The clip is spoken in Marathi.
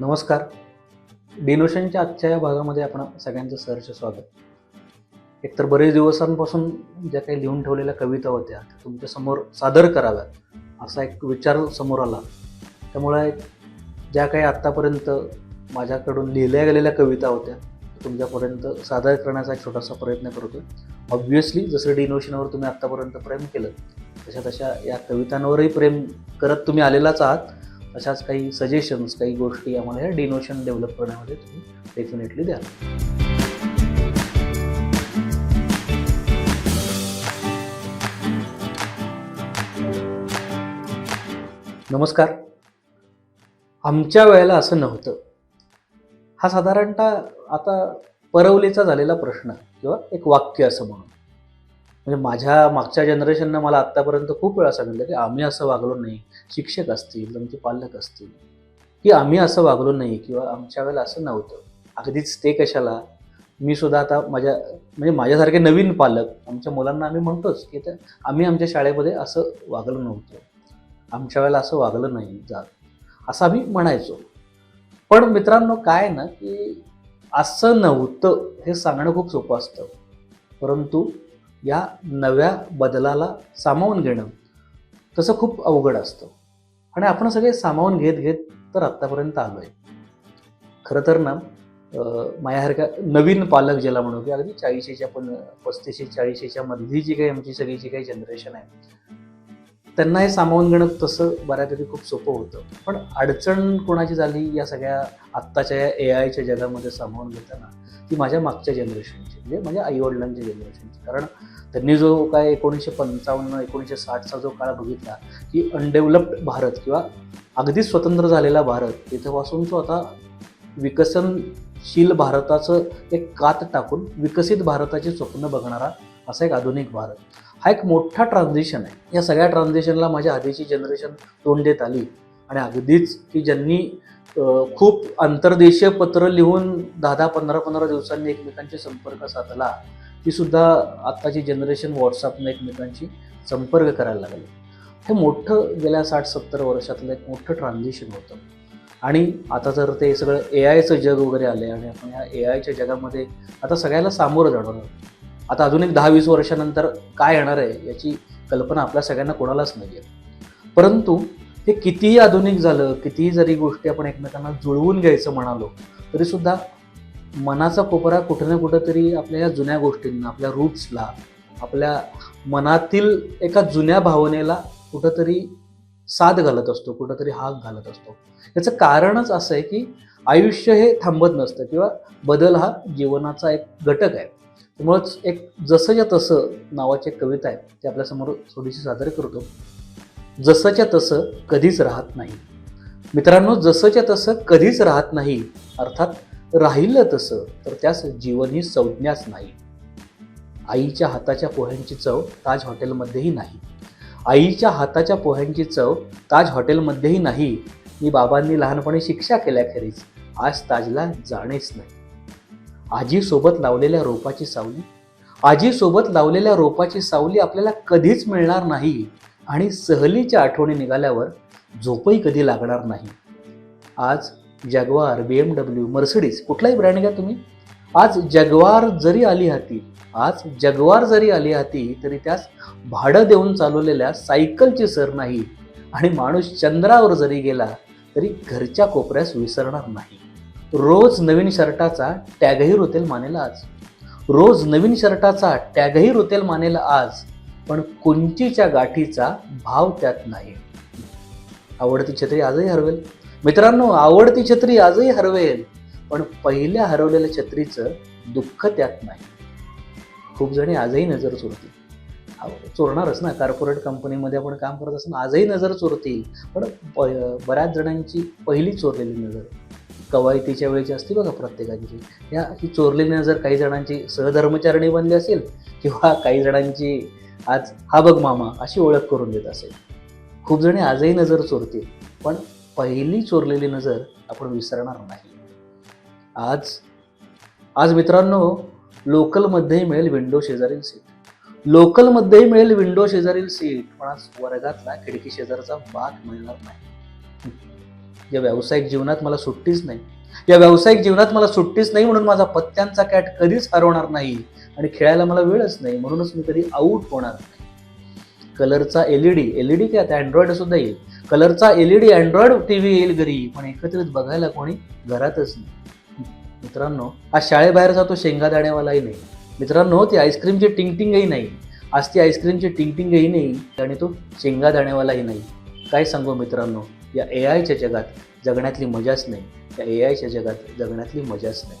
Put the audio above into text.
नमस्कार. डिनोशनच्या आजच्या या भागामध्ये आपण सगळ्यांचं सहर्ष स्वागत. एकतर बरेच दिवसांपासून ज्या काही लिहून ठेवलेल्या कविता होत्या त्या तुमच्यासमोर सादर कराव्यात असा एक विचार समोर आला. त्यामुळे ज्या काही आत्तापर्यंत माझ्याकडून लिहिल्या गेलेल्या कविता होत्या तुमच्यापर्यंत सादर करण्याचा एक छोटासा प्रयत्न करतो ऑब्व्हियसली जसं डिनोशनवर तुम्ही आत्तापर्यंत प्रेम केलं तशा तशा या कवितांवरही प्रेम करत तुम्ही आलेलाच आहात. अशाच काही सजेशन्स काही गोष्टी आम्हाला या डिनोशन डेव्हलप करण्यामध्ये तुम्ही डेफिनेटली द्याल. नमस्कार. आमच्या वेळेला असं नव्हतं. हा साधारणतः आता परवलीचा झालेला प्रश्न किंवा एक वाक्य असं म्हणून. म्हणजे माझ्या मागच्या जनरेशननं मला आत्तापर्यंत खूप वेळा सांगितलं की आम्ही असं वागलो नाही शिक्षक असतील आमचे पालक असतील की आम्ही असं वागलो नाही किंवा आमच्या वेळेला असं नव्हतं. अगदीच ते कशाला? मी सुद्धा आता माझ्या म्हणजे माझ्यासारखे नवीन पालक आमच्या मुलांना आम्ही म्हणतोच की तर आम्ही आमच्या शाळेमध्ये असं वागलो नव्हतं. आमच्या वेळेला असं वागलं नाही जात. असं आम्ही म्हणायचो. पण मित्रांनो काय ना की असं नव्हतं हे सांगणं खूप सोपं असतं. परंतु या नव्या बदलाला सामावून घेणं. तसं खूप अवघड असतं. आणि आपण सगळे सामावून घेत घेत तर आत्तापर्यंत आलो आहे खरं तर ना माझ्यासारख्या नवीन पालक ज्याला म्हणू की अगदी चाळीशीच्या पण पस्तीसशे चाळीशीच्या मधली जी काही आमची सगळी जी काही जनरेशन आहे त्यांना हे सामावून घेणं तसं बऱ्यापैकी खूप सोपं होतं. पण अडचण कोणाची झाली या सगळ्या आत्ताच्या या ए आयच्या जगामध्ये सामावून घेताना? ती माझ्या मागच्या जनरेशनची म्हणजे माझ्या आईवडिलांच्या जनरेशनची कारण त्यांनी जो काय एकोणीसशे पंचावन्न एकोणीसशे साठचा जो काळ बघितला की अनडेव्हलप्ड भारत किंवा अगदीच स्वतंत्र झालेला भारत तिथेपासून तो आता विकसनशील भारताचं एक कात टाकून विकसित भारताची स्वप्न बघणारा असा एक आधुनिक भारत. हा एक मोठा ट्रान्झिशन आहे. या सगळ्या ट्रान्झिशनला माझ्या आधीची जनरेशन तोंड देत आली. आणि अगदीच की ज्यांनी खूप आंतरदेशीय पत्र लिहून दहा दहा पंधरा पंधरा दिवसांनी एकमेकांशी संपर्क साधला ती सुद्धा आत्ताची जनरेशन व्हॉट्सअपने एकमेकांशी संपर्क करायला लागली. हे मोठं गेल्या साठ सत्तर वर्षातलं एक मोठं ट्रान्झिशन होतं. आणि आता जर ते सगळं ए आयचं जग वगैरे आलं आणि आपण ह्या ए आयच्या जगामध्ये आता सगळ्याला सामोरं जाणार आता अजून एक दहा वीस वर्षानंतर काय येणार आहे याची कल्पना आपल्या सगळ्यांना कोणालाच नाही आहे परंतु हे कितीही आधुनिक झालं कितीही जरी गोष्टी आपण एकमेकांना जुळवून घ्यायचं म्हणालो तरीसुद्धा मनाचा कोपरा कुठं ना कुठं तरी आपल्या या जुन्या गोष्टींना आपल्या रूट्सला आपल्या मनातील एका जुन्या भावनेला कुठंतरी साथ घालत असतो कुठंतरी हाक घालत असतो. याचं कारणच असं आहे की आयुष्य हे थांबत नसतं किंवा बदल हा जीवनाचा एक घटक आहे. त्यामुळंच एक जसंच्या तसं नावाची कविता आहे ती आपल्यासमोर थोडीशी सादर करतो. जसंच्या तसं कधीच राहत नाही. मित्रांनो जसंच्या तसं कधीच राहत नाही अर्थात राहिलं तसं तर त्यास जीवनही संज्ञाच नाही. आईच्या हाताच्या पोह्यांची चव ताज हॉटेलमध्येही नाही. आईच्या हाताच्या पोह्यांची चव ताज हॉटेलमध्येही नाही. मी बाबांनी लहानपणी शिक्षा केल्याखेरीज आज ताजला जाणेच नाही. आजीसोबत लावलेल्या रोपाची सावली? आजीसोबत लावलेल्या रोपाची सावली आपल्याला कधीच मिळणार नाही. आणि सहलीच्या आठवणी निघाल्यावर झोपही कधी लागणार नाही. आज Jaguar B M W Mercedes कुठलाही ब्रँड घ्या तुम्ही. आज जगवार जरी आली हाती आज जगवार जरी आली हाती तरी त्यास भाडं देऊन चालवलेल्या सायकलची सर नाही. आणि माणूस चंद्रावर जरी गेला तरी घरच्या कोपऱ्यास विसरणार नाही. रोज नवीन शर्टाचा टॅगही रुतेल मानेल आज. रोज नवीन शर्टाचा टॅगही रुतेल मानेल आज पण कुंचीच्या गाठीचा भाव त्यात नाही. आवडती छत्री आजही हरवेल. मित्रांनो आवडती छत्री आजही हरवेल पण पहिल्या हरवलेल्या छत्रीचं दुःख त्यात नाही. खूप जणी आजही नजर चोरतील. चोरणारच ना. कॉर्पोरेट कंपनीमध्ये आपण काम करत असताना आजही नजर चोरतील. पण प- बऱ्याच जणांची पहिली चोरलेली नजर. कवायतीच्या वेळेची असते बघा प्रत्येकाची. या ही चोरलेली नजर काही जणांची सहधर्मचारिणी बनली असेल किंवा काही जणांची आज हा बघ मामा अशी ओळख करून देत असेल. खूप जणी आजही नजर चोरतील पण पहिली चोरलेली नजर आपण विसरणार नाही. आज आज मित्रांनो लोकलमध्येही मिळेल विंडो शेजारील सीट. लोकलमध्येही मिळेल विंडो शेजारील सीट पण आज वर्गातला खिडकी शेजारचा भाग मिळणार नाही. या व्यावसायिक जीवनात मला सुट्टीच नाही. या व्यावसायिक जीवनात मला सुट्टीच नाही म्हणून माझा पत्त्यांचा कॅट कधीच हरवणार नाही आणि खेळायला मला वेळच नाही म्हणूनच मी कधी आऊट होणार नाही. कलरचा एलईडी एलईडी काय आता? अँड्रॉइड सुद्धा येईल. कलरचा एलईडी अँड्रॉइड टीव्ही येईल घरी पण एकत्रित बघायला कोणी घरातच नाही. मित्रांनो आज शाळेबाहेर जातो शेंगादाण्यावालाही नाही. मित्रांनो ती आईस्क्रीमची टिंगटिंगही नाही. आज ती आईस्क्रीमची टिंगटिंगही नाही आणि तो शेंगादाण्यावालाही नाही. काय सांगू मित्रांनो? या ए आयच्या जगात जगण्यातली मजाच नाही. या ए आयच्या जगात जगण्यातली मजाच नाही.